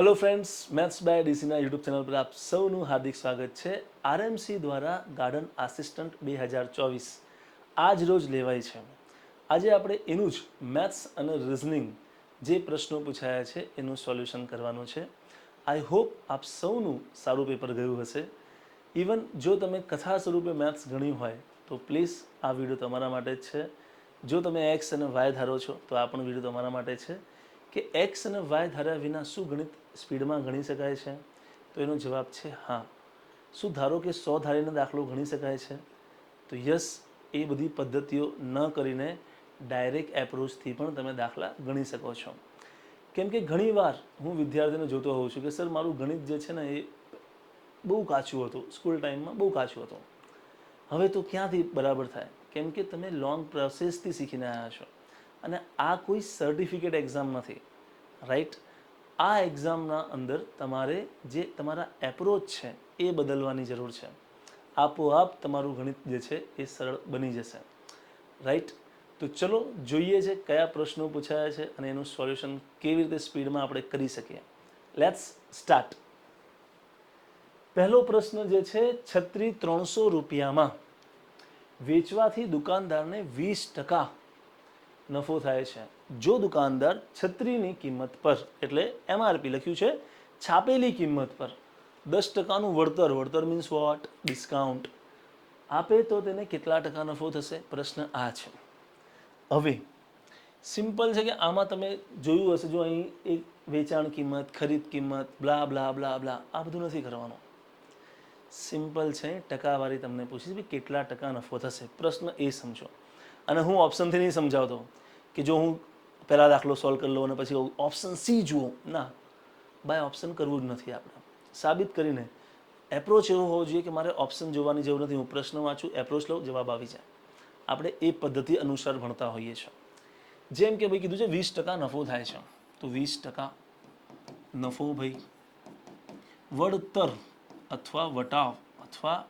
Hello friends maths by ડીસીના YouTube channel પર આપ સૌનું હાર્દિક સ્વાગત છે. આરએમસી દ્વારા ગાર્ડન આસિસ્ટન્ટ બે હજાર ચોવીસ આજ રોજ લેવાય છે. આજે આપણે એનું જ મેથ્સ અને રિઝનિંગ જે પ્રશ્નો પૂછાયા છે, એનું સોલ્યુશન કરવાનું છે. આઈ હોપ આપ સૌનું સારું પેપર ગયું હશે. ઇવન જો તમે કથા સ્વરૂપે મેથ્સ ગણ્યું હોય, તો પ્લીઝ આ વીડિયો તમારા માટે જ છે. જો તમે એક્સ અને વાય ધારો છો, તો આ પણ વીડિયો તમારા માટે છે. કે એક્સ અને વાય ધાર્યા વિના શું ગણિત સ્પીડમાં ગણી શકાય છે? તો એનો જવાબ છે હા. શું ધારો કે સો ધારીને દાખલો ગણી શકાય છે? તો યસ, એ બધી પદ્ધતિઓ ન કરીને ડાયરેક્ટ એપ્રોચથી પણ તમે દાખલા ગણી શકો છો. કેમ કે ઘણીવાર હું વિદ્યાર્થીને જોતો હોઉં છું કે, સર, મારું ગણિત જે છે ને એ બહુ કાચું હતું. સ્કૂલ ટાઈમમાં બહુ કાચું હતું. હવે તો ક્યાંથી બરાબર થાય? કેમ કે તમે લોંગ પ્રોસેસથી શીખીને આવ્યા છો. અને આ કોઈ સર્ટિફિકેટ એક્ઝામ નથી રાઈટ આ એક્ઝામના અંદર તમારે જે તમારા એપ્રોચ છે એ બદલવાની જરૂર છે. આપોઆપ તમારું ગણિત જે છે એ સરળ બની જશે રાઈટ તો ચલો જોઈએ છે કયા પ્રશ્નો પૂછાયા છે અને એનું સોલ્યુશન કેવી રીતે સ્પીડમાં આપણે કરી શકીએ. લેટ્સ સ્ટાર્ટ પહેલો પ્રશ્ન જે છે, છત્રી ત્રણસો રૂપિયામાં વેચવાથી દુકાનદારને વીસ ટકા નફો થાય છે. જો દુકાનદાર છત્રીની કિંમત પર, એટલે એમઆરપી લખ્યું છે, છાપેલી કિંમત પર. દસ ટકાનું વળતર વળતર મીન્સ વોટ ડિસ્કાઉન્ટ આપે તો તેને કેટલા ટકા નફો થશે? પ્રશ્ન આ છે. હવે સિમ્પલ છે કે આમાં તમે જોયું હશે, જો અહીં એક વેચાણ કિંમત, ખરીદ કિંમત બ્લા બ્લા બ્લા બ્લા આ બધું નથી કરવાનું. સિમ્પલ છે, ટકાવારી તમને પૂછીશ કે કેટલા ટકા નફો થશે? પ્રશ્ન એ સમજો. અને હું ઓપ્શનથી નહીં સમજાવતો કે જો હું પહેલા દાખલો સોલ્વ કરી લઉં અને પછી ઓપ્શન સી જુઓ. ના. બાય ઓપ્શન કરવું જ નથી આપણે. સાબિત કરીને એપ્રોચ એવો હોવો જોઈએ કે મારે ઓપ્શન જોવાની જરૂર નથી. હું પ્રશ્ન વાંચું એપ્રોચ લઉં, જવાબ આવી જાય. આપણે એ પદ્ધતિ અનુસાર ભણતા હોઈએ છીએ. જેમ કે ભાઈ કીધું છે, વીસ ટકા નફો થાય છે. તો વીસ ટકા નફો ભાઈ વળતર અથવા વટાવ અથવા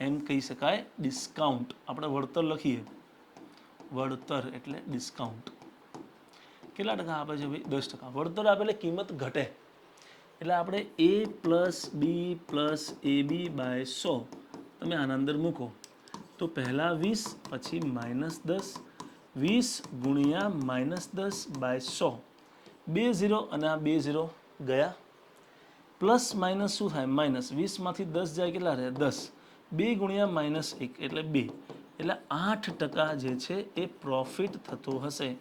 એમ કહી શકાય ડિસ્કાઉન્ટ આપણે વળતર લખીએ. વળતર એટલે ડિસ્કાઉન્ટ કેટલા ટકા આપે છે ભાઈ? દસ ટકા. વળતર આપે એટલે કિંમત ઘટે. એટલે આપણે A plus B plus A B by સો તમે આના અંદર મૂકો. તો પહેલાં વીસ, પછી માઇનસ દસ, વીસ ગુણ્યા માઇનસ દસ બાય સો. બે ઝીરો અને આ બે ઝીરો ગયા. પ્લસ માઇનસ શું થાય? માઇનસ વીસમાંથી દસ જાય કેટલા રહે? દસ. બે ગુણ્યા માઇનસ એક એટલે બે. એટલે આઠ ટકા જે છે એ પ્રોફિટ થતો હશે.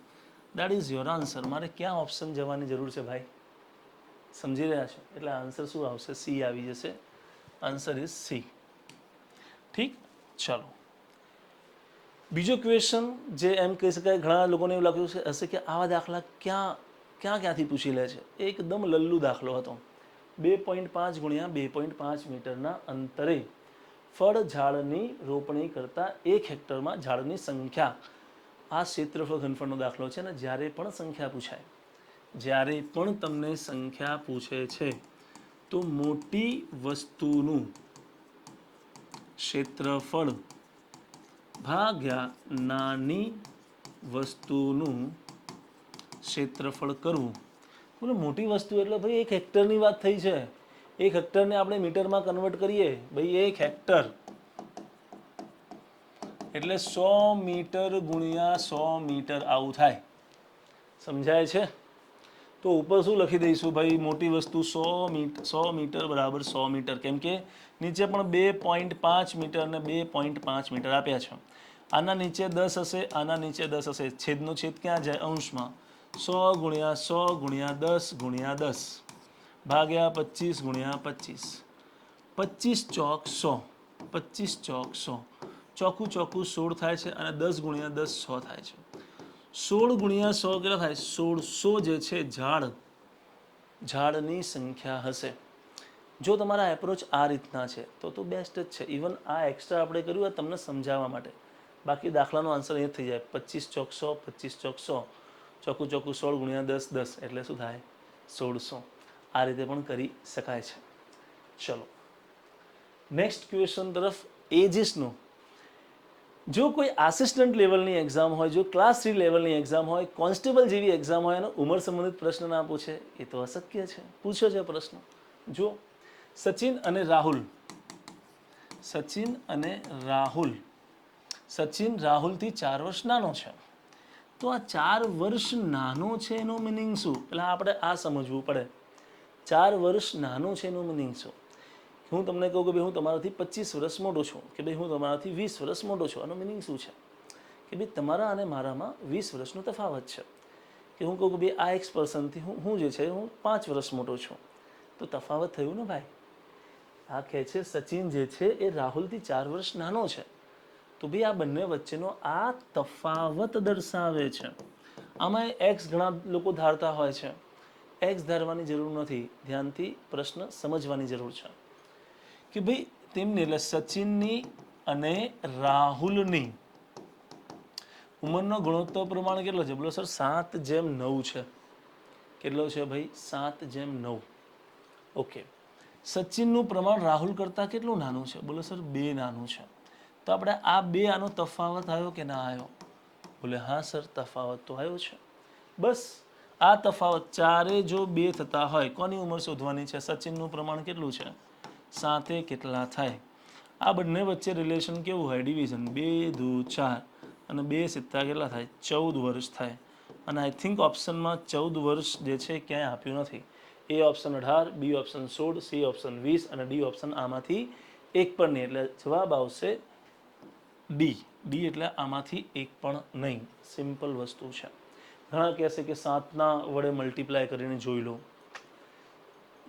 દેટ ઇઝ યોર આન્સર મારે ક્યાં ઓપ્શન જવાની જરૂર છે ભાઈ? સમજી રહ્યા છો? એટલે આન્સર શું આવશે? સી આવી જશે. આન્સર ઇઝ સી ઠીક? ચલો. બીજો ક્વેશ્ચન જે એમ કહી શકાય, ઘણા લોકોને એવું લાગ્યું છે હશે કે આવા દાખલા ક્યાં ક્યાં ક્યાંથી પૂછી લે છે? એકદમ લલ્લુ દાખલો હતો. બે પોઈન્ટ પાંચ ગુણ્યા બે પોઈન્ટ પાંચ મીટરના અંતરે. ફળ ઝાડની રોપણી કરતાં એક હેક્ટરમાં ઝાડની સંખ્યા. આ ક્ષેત્રફળ ઘનફળનો દાખલો છે ને જ્યારે પણ સંખ્યા પૂછાય, જ્યારે પણ તમને સંખ્યા પૂછે છે, તો મોટી વસ્તુનું ક્ષેત્રફળ ભાગ્યા નાની વસ્તુનું ક્ષેત્રફળ કરવું. બોલો, મોટી વસ્તુ એટલે ભાઈ એક હેક્ટરની વાત થઈ છે. એક હેક્ટરને આપણે મીટરમાં કન્વર્ટ કરીએ, ભાઈ એક હેક્ટર. એટલે સો મીટર ગુણ્યા સો મીટર આવું થાય. સમજાય છે? તો ઉપર શું લખી દઈશું ભાઈ? મોટી વસ્તુ સો મીટર સો મીટર બરાબર સો મીટર. કેમ કે નીચે પણ બે પોઈન્ટ પાંચ મીટર અને બે પોઈન્ટ પાંચ મીટર આપ્યા છે. આના નીચે દસ હશે, આના નીચે દસ હશે. છેદનો છેદ ક્યાં જાય? અંશમાં. સો ગુણ્યા સો ગુણ્યા દસ ગુણ્યા દસ. ભાગ્યા પચીસ ગુણ્યા પચીસ. પચીસ ચોક સો. પચીસ ચોક સો. ચોખ્ખું ચોખ્ખું સોળ થાય છે અને દસ ગુણ્યા દસ સો થાય છે. સોળ ગુણ્યા સો કેટલા થાય? સોળસો જે છે ઝાડ. ઝાડની સંખ્યા હશે. જો તમારા એપ્રોચ આ રીતના છે, તો તો બેસ્ટ જ છે. ઇવન આ એક્સ્ટ્રા આપણે કર્યું આ તમને સમજાવવા માટે. બાકી દાખલાનો આન્સર એ થઈ જાય. પચીસ ચોકસો પચીસ ચોકસો ચોખ્ખું ચોખ્ખું સોળ ગુણ્યા દસ દસ. એટલે શું થાય? સોળસો. આ રીતે પણ કરી શકાય છે. ચલો. નેક્સ્ટ ક્વેશ્ચન તરફ એજીસનું જો કોઈ આસિસ્ટન્ટ લેવલની એક્ઝામ હોય, જો ક્લાસ થ્રી લેવલની એક્ઝામ હોય કોન્સ્ટેબલ જેવી એક્ઝામ હોય, એનો ઉંમર સંબંધિત પ્રશ્ન ના પૂછે, એ તો અશક્ય છે. પૂછ્યો છે પ્રશ્ન. જો સચિન અને રાહુલ. સચિન અને રાહુલ. સચિન રાહુલથી ચાર વર્ષ નાનો છે. તો આ ચાર વર્ષ નાનો છે એનો મિનિંગ શું? એટલે આપણે આ સમજવું પડે. ચાર વર્ષ નાનો છે એનું મિનિંગ શું? હું તમને કહું કે ભાઈ હું તમારાથી પચીસ વર્ષ મોટો છું, કે ભાઈ હું તમારાથી વીસ વર્ષ મોટો છું, આનું મિનિંગ શું છે? કે ભાઈ તમારા અને મારામાં વીસ વર્ષનો તફાવત છે. કે હું કહું કે ભાઈ આ એક્સ પર્સનથી હું હું જે છે હું પાંચ વર્ષ મોટો છું. તો તફાવત થયું ને ભાઈ? આ કહે છે સચિન જે છે એ રાહુલથી ચાર વર્ષ નાનો છે. તો ભાઈ આ બંને વચ્ચેનો આ તફાવત દર્શાવે છે. આમાં એક્સ ઘણા લોકો ધારતા હોય છે. એક્સ ધારવાની જરૂર નથી. ધ્યાનથી પ્રશ્ન સમજવાની જરૂર છે. કે ભાઈ તેમની એટલે સચિનની અને રાહુલની ઉંમરનો ગુણોત્તર પ્રમાણ કેટલો છે? બોલો સર, સાત જેમ નવ છે. કેટલો છે ભાઈ? સાત જેમ નવ. ઓકે સચિનનું પ્રમાણ રાહુલ કરતાં કેટલું નાનું છે? બોલો સર, બે નાનું છે. તો આપણે આ બે આનો તફાવત આવ્યો કે ના આવ્યો? બોલે, હા સર, તફાવત તો આવ્યો છે. બસ. આ તફાવત ચારે જો બે થતા હોય, કોની ઉંમર શોધવાની છે? સચિનનું પ્રમાણ કેટલું છે? સાતે કેટલા થાય? આ બંને વચ્ચે રિલેશન કેવું હોય? ડિવિઝન બે, દુ, ચાર. અને બે સિત્તા કેટલા થાય? ચૌદ વર્ષ થાય. અને આઈ થિંક ઓપ્શનમાં ચૌદ વર્ષ જે છે ક્યાંય આપ્યું નથી. એ ઓપ્શન અઢાર બી ઓપ્શન સોળ સી ઓપ્શન વીસ અને ડી ઓપ્શન આમાંથી એક પણ નહીં. એટલે જવાબ આવશે ડી ડી એટલે આમાંથી એક પણ નહીં. સિમ્પલ વસ્તુ છે. ઘણા કહેશે કે સાતના વડે મલ્ટીપ્લાય કરીને જોઈ લો.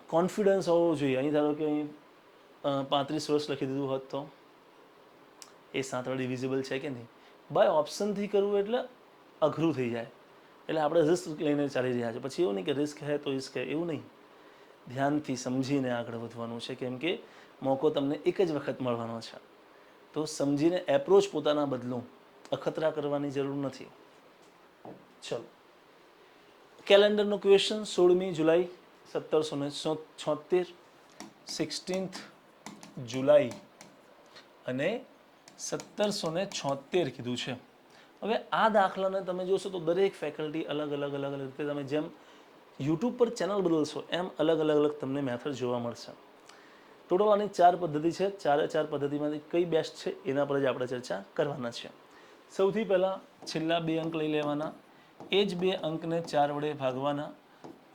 કોન્ફિડન્સ હોવો જોઈએ. અહીં ધારો કે અહીં પાંત્રીસ વર્ષ લખી દીધું હોત તો, એ સાત વડે ડિવિઝિબલ છે કે નહીં? બાય ઓપ્શનથી કરવું એટલે અઘરું થઈ જાય. એટલે આપણે રિસ્ક લઈને ચાલી રહ્યા છે. પછી એવું નહીં કે રિસ્ક હે તો રિસ્ક હે, એવું નહીં. ધ્યાનથી સમજીને આગળ વધવાનું છે. કેમ કે મોકો તમને એક જ વખત મળવાનો છે. તો સમજીને એપ્રોચ પોતાના બદલો અખતરા કરવાની જરૂર નથી. ચલો. કેલેન્ડરનો ક્વેશ્ચન સોળમી જુલાઈ સત્તરસો ને છોતેર સિક્સટીન્થ જુલાઈ અને સત્તરસો ને છોતેર કીધું છે. હવે આ દાખલાને તમે જોશો તો દરેક ફેકલ્ટી અલગ અલગ અલગ અલગ રીતે તમે જેમ યુટ્યુબ પર ચેનલ બદલશો, એમ અલગ અલગ અલગ તમને મેથડ જોવા મળશે. ટોટલ આની ચાર પદ્ધતિ છે. ચારે ચાર પદ્ધતિમાંથી કઈ બેસ્ટ છે એના પર જ આપણે ચર્ચા કરવાના છે. સૌથી પહેલાં છેલ્લા બે અંક લઈ લેવાના. એ જ બે અંકને ચાર વડે ભાગવાના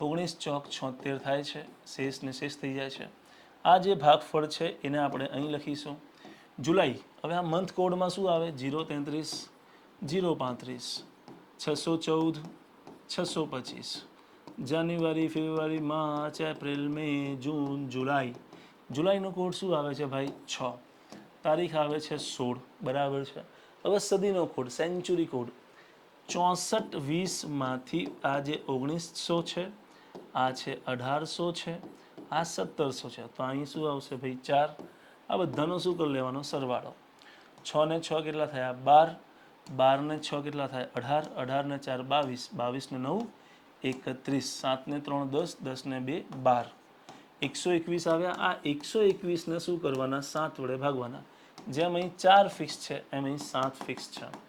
ઓગણીસ ચોક છોતેર થાય છે. શેષ ને શેષ થઈ જાય છે. આ જે ભાગફળ છે એને આપણે અહીં લખીશું. જુલાઈ, હવે આ મંથ કોડમાં શું આવે? જીરો તેત્રીસ, જીરો પાંત્રીસ, છસો ચૌદ, છસો પચીસ. જાન્યુઆરી, ફેબ્રુઆરી, માર્ચ, એપ્રિલ, મે, જૂન, જુલાઈ. જુલાઈનો કોડ શું આવે છે ભાઈ? છ. તારીખ આવે છે સોળ. બરાબર છે. હવે સદીનો કોડ સેન્ચુરી કોડ ચોસઠ વીસમાંથી આ જે ઓગણીસો છે, આ છે અઢારસો છે, આ સત્તરસો છે. તો અહીં શું આવશે ભાઈ? ચાર. આ બધાનો શું કરી લેવાનો? સરવાળો. છ ને છ કેટલા થયા? બાર. બાર ને છ કેટલા થાય? અઢાર. અઢાર ને ચાર, બાવીસ. બાવીસ ને નવ, એકત્રીસ. સાત ને ત્રણ, દસ. દસ ને બે, બાર. એકસો એકવીસ આવ્યા. આ એકસો એકવીસને શું કરવાના? સાત વડે ભાગવાના. જેમ અહીં ચાર ફિક્સ છે, એમ અહીં સાત ફિક્સ છે.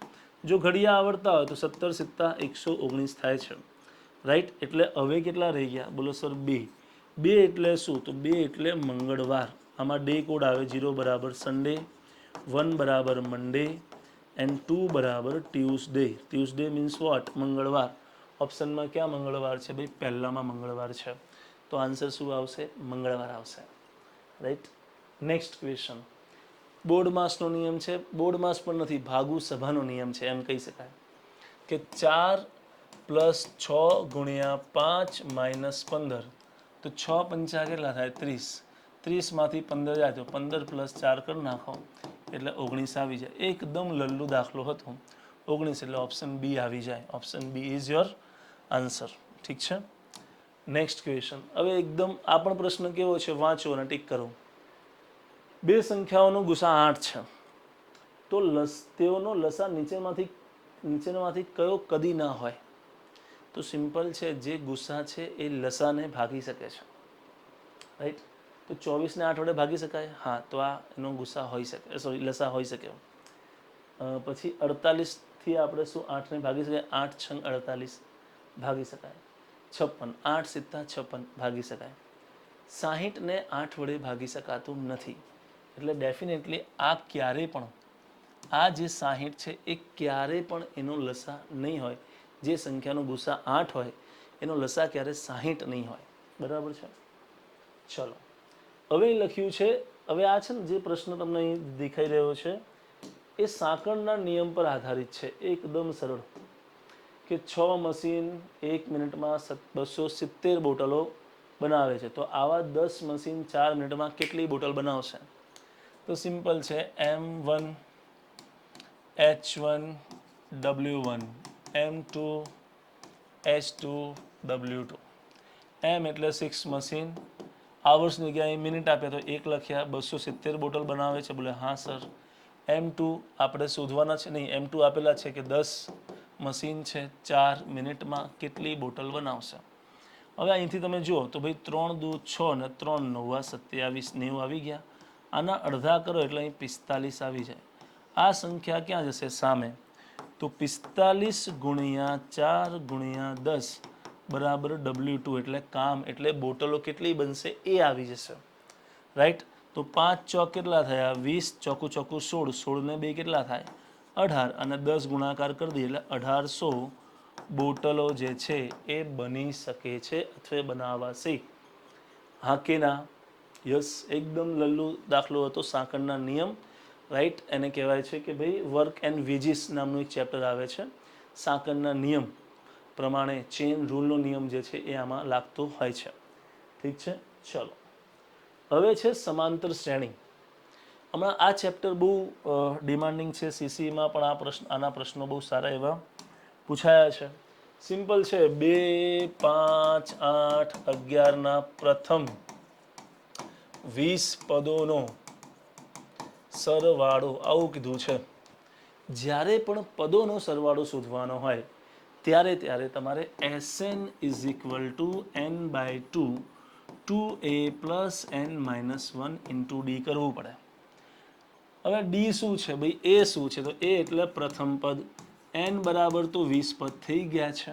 જો ઘડિયા આવડતા હોય તો સત્તર સિત્તા એકસો ઓગણીસ થાય છે. રાઈટ એટલે હવે કેટલા રહી ગયા? બોલો સર બે. બે એટલે શું? તો બે એટલે મંગળવાર. આમાં ડે કોડ આવે જીરો બરાબર સન્ડે વન બરાબર મંડે એન્ડ ટુ બરાબર ટ્યુઝડે ટ્યુઝડે મીન્સ વોટ મંગળવાર. ઓપ્શનમાં ક્યાં મંગળવાર છે ભાઈ? પહેલામાં મંગળવાર છે. તો આન્સર શું આવશે? મંગળવાર આવશે. રાઈટ નેક્સ્ટ ક્વેશ્ચન બોર્ડ માસનો નિયમ છે. બોર્ડ માસ પણ નથી, ભાગુ સભાનો નિયમ છે એમ કહી શકાય. કે ચાર પ્લસ છ ગુણ્યા પાંચ માઇનસ પંદર. તો છ પંચા કેટલા થાય? ત્રીસ. ત્રીસમાંથી પંદર જાય તો પંદર પ્લસ ચાર કરી નાખો. એટલે ઓગણીસ આવી જાય. એકદમ લલ્લુ દાખલો હતો. ઓગણીસ એટલે ઓપ્શન બી આવી જાય. Option B is your answer. ઠીક છે? નેક્સ્ટ ક્વેશ્ચન હવે એકદમ આ પણ પ્રશ્ન કેવો છે? વાંચો અને ટીક કરો. બે સંખ્યાઓનો ગુસા આઠ છે. તો લસ, તેઓનો લસા નીચેમાંથી, નીચેનામાંથી કયો કદી ના હોય? તો સિમ્પલ છે, જે ગુસ્સા છે એ લસાને ભાગી શકે છે. રાઈટ તો ચોવીસને આઠ વડે ભાગી શકાય? હા, તો આ એનો ગુસ્સા હોઈ શકે સોરી લસા હોઈ શકે. પછી અડતાલીસથી આપણે શું આઠને ભાગી શકાય આઠ છંગ અડતાલીસ ભાગી શકાય. છપ્પન, આઠ સિત્તા છપ્પન ભાગી શકાય. સાહીઠને આઠ વડે ભાગી શકાતું નથી. એટલે ડેફિનેટલી આ ક્યારેય પણ, આ જે સાહીઠ છે, એ ક્યારેય પણ એનો લસા નહીં હોય. જે સંખ્યાનો ગુસા આઠ હોય, એનો લસા ક્યારે સાહીઠ નહીં હોય. બરાબર છે? ચલો. હવે લખ્યું છે, હવે આ છે ને જે પ્રશ્ન તમને અહીં દેખાઈ રહ્યો છે, એ સાંકળના નિયમ પર આધારિત છે. એકદમ સરળ. કે છ મશીન એક મિનિટમાં બસો સિત્તેર બોટલો બનાવે છે. તો આવા દસ મશીન ચાર મિનિટમાં કેટલી બોટલ બનાવશે? તો સિમ્પલ છે. M one H one W one M two H two W two M એટલે સિક્સ મશીન આવર્સની જગ્યાએ મિનિટ આપે તો એક લખ્યા બસો સિત્તેર બોટલ બનાવે છે. બોલે, હા સર એમ ટુ આપણે શોધવાના છે નહીં. એમ ટુ આપેલા છે કે દસ મશીન છે. ચાર મિનિટમાં કેટલી બોટલ બનાવશે? હવે અહીંથી તમે જુઓ તો ભાઈ ત્રણ દૂ છ ને ત્રણ નવા સત્યાવીસ નેવું આવી ગયા. આના અડધા કરો એટલે અહીં પિસ્તાલીસ આવી જાય. આ સંખ્યા ક્યાં જશે? સામે. તો પિસ્તાલીસ ગુણ્યા ચાર ગુણ્યા દસ બરાબર ડબલ્યુ ટુ એટલે કામ એટલે બોટલો કેટલી બનશે? એ આવી જશે. રાઈટ તો પાંચ ચોક કેટલા થયા? વીસ ચોકું ચોકું સોળ. સોળને બે કેટલા થાય? અઢાર. અને દસ ગુણાકાર કરી દઈએ એટલે અઢારસો બોટલો જે છે એ બની શકે છે અથવા બનાવાશે. હા કે ના યસ, એકદમ લલ્લુ દાખલો હતો, સાંકળના નિયમ રાઈટ એને કહેવાય છે કે ભાઈ વર્ક એન્ડ વેજીસ નામનું એક ચેપ્ટર આવે છે. સાંકળના નિયમ પ્રમાણે ચેન રૂલનો નિયમ જે છે એ આમાં લાગતો હોય છે. ઠીક છે? ચલો. હવે છે સમાંતર શ્રેણી. હમણાં આ ચેપ્ટર બહુ ડિમાન્ડિંગ છે. સીસીમાં પણ આ પ્રશ્ન, આના પ્રશ્નો બહુ સારા એવા પૂછાયા છે. સિમ્પલ છે. બે, પાંચ, આઠ, અગિયારના પ્રથમ. વીસ પદોનો સરવાળો આવું કીધું છે. જ્યારે પણ પદોનો સરવાળો શોધવાનો હોય, ત્યારે ત્યારે તમારે S N is equal to N by two two A plus N minus one into D કરવું પડે. હવે ડી શું છે? ભાઈ એ શું છે? તો એ એટલે પ્રથમ પદ. એન બરાબર તો વીસ પદ થઈ ગયા છે.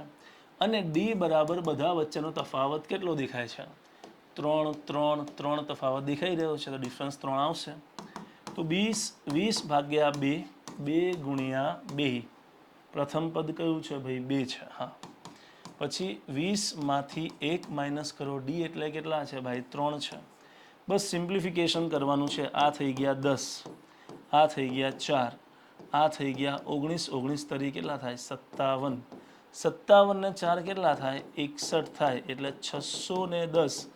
અને ડી બરાબર બધા વચ્ચેનો તફાવત કેટલો દેખાય છે? ત્રણ ત્રણ ત્રણ તફાવત દેખાઈ રહ્યો છે, તો ડિફરન્સ ત્રણ આવશે. તો વીસ વીસ ભાગ્યા બે બે ગુણ્યા બે. પ્રથમ પદ કયું છે ભાઈ? બે છે, હા. પછી વીસમાંથી એક માઇનસ કરો, ડી એટલે કેટલા છે ભાઈ? ત્રણ છે. બસ સિમ્પ્લિફિકેશન કરવાનું છે, આ થઈ ગયા દસ, આ થઈ ગયા ચાર, આ થઈ ગયા ઓગણીસ ઓગણીસ તરી કેટલા થાય? સત્તાવન. સત્તાવનને ચાર કેટલા થાય? એકસઠ થાય, એટલે છસો ને દસ.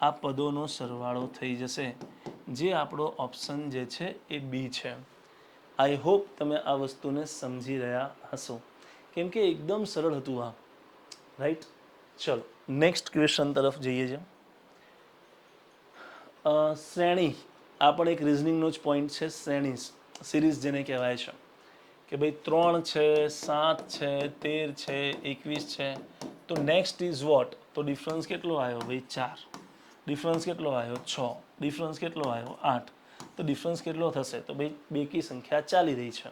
આ પદોનો સરવાળો થઈ જશે. જે આપણો ઓપ્શન જે છે એ બી છે. આઈ હોપ તમે આ વસ્તુને સમજી રહ્યા હશો. કેમ કે એકદમ સરળ હતું આ. રાઈટ ચલો નેક્સ્ટ ક્વેશ્ચન તરફ જઈએ છે શ્રેણી. આ પણ એક રિઝનિંગનો જ પોઈન્ટ છે, શ્રેણી. સિરીઝ જેને કહેવાય છે. કે ભાઈ ત્રણ છે, સાત છે, તેર છે, એકવીસ છે. તો નેક્સ્ટ ઇઝ વોટ તો ડિફરન્સ કેટલો આવ્યો? ભાઈ ચાર. ડિફરન્સ કેટલો આવ્યો? છ. ડિફરન્સ કેટલો આવ્યો? આઠ. તો ડિફરન્સ કેટલો થશે? તો ભાઈ બેકી સંખ્યા ચાલી રહી છે.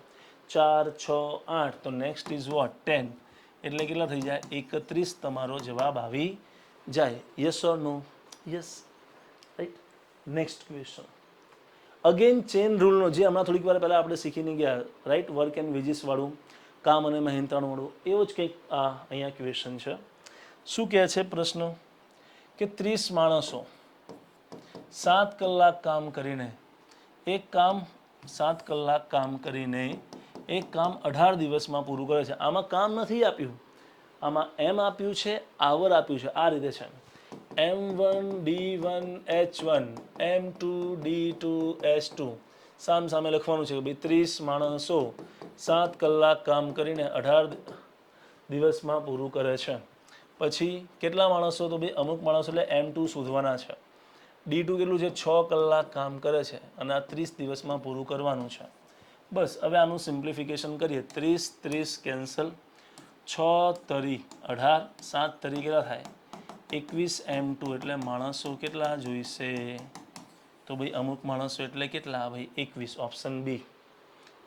ચાર, છ, આઠ. તો નેક્સ્ટ ઇઝ વોટ ટેન એટલે કેટલા થઈ જાય? એકત્રીસ તમારો જવાબ આવી જાય. Yes or no yes right next question again chain રૂલનો જે હમણાં થોડીક વાર પહેલાં આપણે શીખીને ગયા રાઈટ વર્ક એન્ડ વેજીસવાળું કામ અને મહેનતાણું વાળું, એવો જ કંઈક આ અહીંયા ક્વેશ્ચન છે. શું કહે છે પ્રશ્ન? કે ત્રીસ માણસો સાત કલાક કામ કરીને, એક કામ સાત કલાક કામ કરીને, એક કામ અઢાર દિવસમાં પૂરું કરે છે. આમાં કામ નથી આપ્યું. આમાં એમ આપ્યું છે આવર આપ્યું છે. આ રીતે છે. M one D one H one M two D two H two સામ સામે લખવાનું છે કે ભાઈ ત્રીસ માણસો સાત કલાક કામ કરીને અઢાર દિવસમાં પૂરું કરે છે. પછી કેટલા માણસો તો ભાઈ અમુક માણસો એટલે એમ ટુ શોધવાના છે. ડી ટુ કેટલું છે? છ કલાક કામ કરે છે અને આ ત્રીસ દિવસમાં પૂરું કરવાનું છે. બસ, હવે આનું સિમ્પ્લિફિકેશન કરીએ. ત્રીસ ત્રીસ, કેન્સલ. છ, તરી, અઢાર, સાત તરી કેટલા થાય? એકવીસ એમ ટુ, એટલે માણસો કેટલા જોઈશે? તો ભાઈ અમુક માણસો એટલે કેટલા? ભાઈ એકવીસ, ઓપ્શન બી.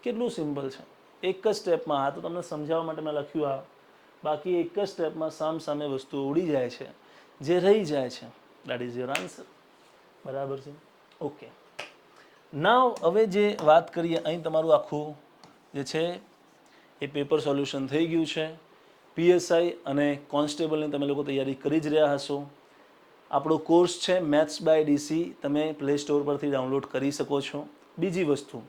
કેટલું સિમ્પલ છે. એક જ સ્ટેપમાં આ તો તમને સમજાવવા માટે મેં લખ્યું આ. બાકી એક જ સ્ટેપમાં સામ સામે વસ્તુઓ ઉડી જાય છે. જે રહી જાય છે. દેટ ઇઝ યોર આન્સર બરાબર છે? ઓકે નાવ હવે જે વાત કરીએ, અહીં તમારું આખું જે છે, એ પેપર સોલ્યુશન થઈ ગયું છે. પીએસઆઈ અને કોન્સ્ટેબલની તમે લોકો તૈયારી કરી જ રહ્યા હશો. આપણો કોર્સ છે મેથ્સ બાય ડીસી તમે પ્લે સ્ટોર પરથી ડાઉનલોડ કરી શકો છો. બીજી વસ્તુ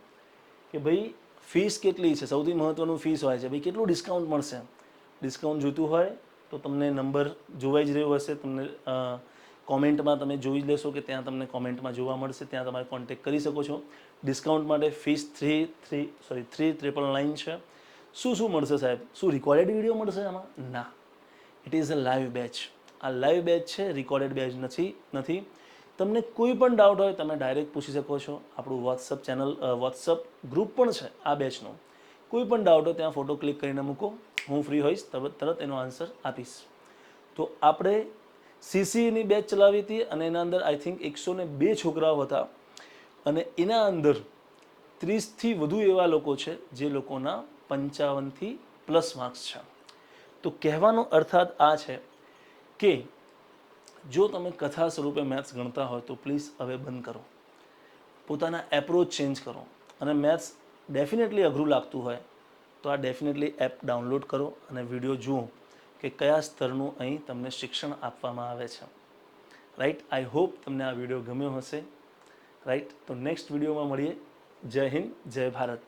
કે ભાઈ ફીસ કેટલી છે? સૌથી મહત્ત્વનું ફીસ હોય છે. ભાઈ, કેટલું ડિસ્કાઉન્ટ મળશે? ડિસ્કાઉન્ટ જોઈતું હોય, તો તમને નંબર જોવાઈ જ રહ્યો હશે. તમને કોમેન્ટમાં તમે જોઈ લેશો કે ત્યાં તમને કોમેન્ટમાં જોવા મળશે. ત્યાં તમારે કોન્ટેક કરી શકો છો. ડિસ્કાઉન્ટ માટે fees three three sorry three triple nine છે. શું શું મળશે સાહેબ? શું રિકોર્ડેડ વીડિયો મળશે આમાં? ના. It is a live batch આ લાઈવ બેચ છે રિકોર્ડેડ બેચ નથી નથી. તમને કોઈ પણ ડાઉટ હોય, તમે ડાયરેક્ટ પૂછી શકો છો. આપણું વોટ્સઅપ ચેનલ વોટ્સઅપ ગ્રુપ પણ છે આ બેચનો કોઈ પણ ડાઉટ હોય ત્યાં ફોટો ક્લિક કરીને મૂકો. હું ફ્રી હોઈશ તરત તરત એનો આન્સર આપીશ. તો આપણે સીસીની બેચ ચલાવી હતી અને એના અંદર આઈ થિંક એકસો ને બે છોકરાઓ હતા. અને એના અંદર ત્રીસથી વધુ એવા લોકો છે જે લોકોના પંચાવનથી પ્લસ માર્ક્સ છે. તો કહેવાનો અર્થાત આ છે કે જો તમે કથા સ્વરૂપે મેથ્સ ગણતા હોય તો પ્લીઝ હવે બંધ કરો. પોતાના એપ્રોચ ચેન્જ કરો. અને મેથ્સ ડેફિનેટલી અઘરું લાગતું હોય, તો આ ડેફિનેટલી એપ ડાઉનલોડ કરો અને વીડિયો જુઓ કે કયા સ્તરનું અહીં તમને શિક્ષણ આપવામાં આવે છે. રાઈટ આઈ હોપ તમને આ વીડિયો ગમ્યો હશે. રાઈટ તો નેક્સ્ટ વિડીયોમાં મળીએ. જય હિન્દ, જય ભારત.